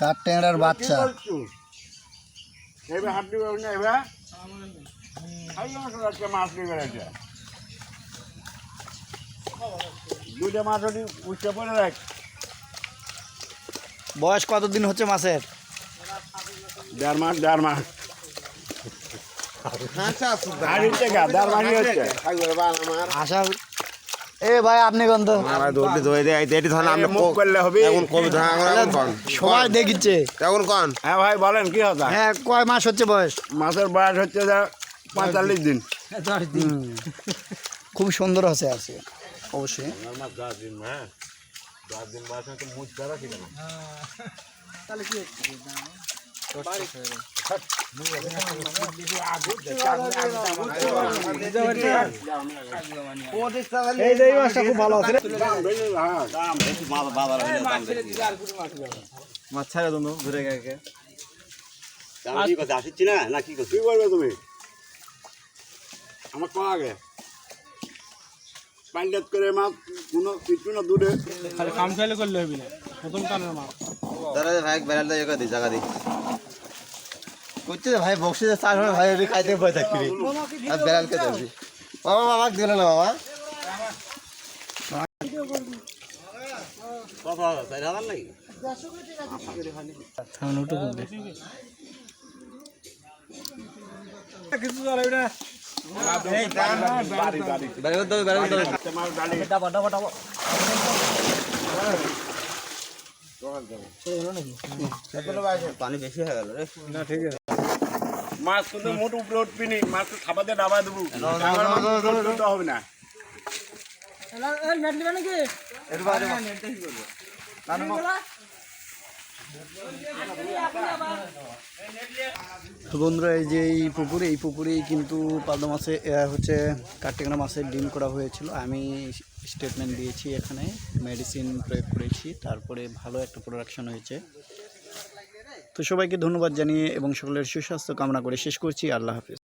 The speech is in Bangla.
কাঠ বাচ্চা। এবার হাত দিবে না এবার? মাছ নিয়ে বেড়াচ্ছে দুইটা মাছ ওটি উঠতে পড়ে রাখ বয়স কতদিন হচ্ছে মাছের? দেড় মাস দেড় মাস। আর এ ভাই আপনি মুখ করলে হবে। দেখিচ্ছে। এখন কন। হ্যাঁ ভাই বলেন কি কথা হ্যাঁ কয় মাস হচ্ছে বয়স? মাছের বয়স হচ্ছে যে পঁয়তাল্লিশ দিন। খুব সুন্দর আছে আছে। অবশ্যই। খুব ভালো আছে রে। মাছ ছাড়া দোনো ঘুরে গেছে কি করবে তুমি আমার কোন আগে পাইলেট করে মাছ কোনো কিছু না দূরে খালি কাম চাইলে করলে হবি না। প্রথম কানের মাছ। দাদা ভাই বেড়াল জায়গা দি জায়গা দি করছে ভাই, বক্সে চার হয় ভাই খাইতে ভয় থাকবি আর বেড়াল কে ধরবি মামা দিল না না পানি বেশি হয়ে গেল রে মাছ কিন্তু মোট উপরে উঠবি নি মাছ তো খাবাতে ডাবা দেবো। হবে না। তো বন্ধুরা এই যে এই পুকুরে এই পুকুরেই কিন্তু পাবদা মাছে হচ্ছে কাঠটেংরা মাছের ডিম করা হয়েছিল। আমি স্টেটমেন্ট দিয়েছি এখানে মেডিসিন প্রয়োগ করেছি তারপরে ভালো একটা প্রোডাকশন হয়েছে। তো সবাইকে ধন্যবাদ জানিয়ে এবং সকলের সুস্বাস্থ্য কামনা করে শেষ করছি। আল্লাহ হাফিজ।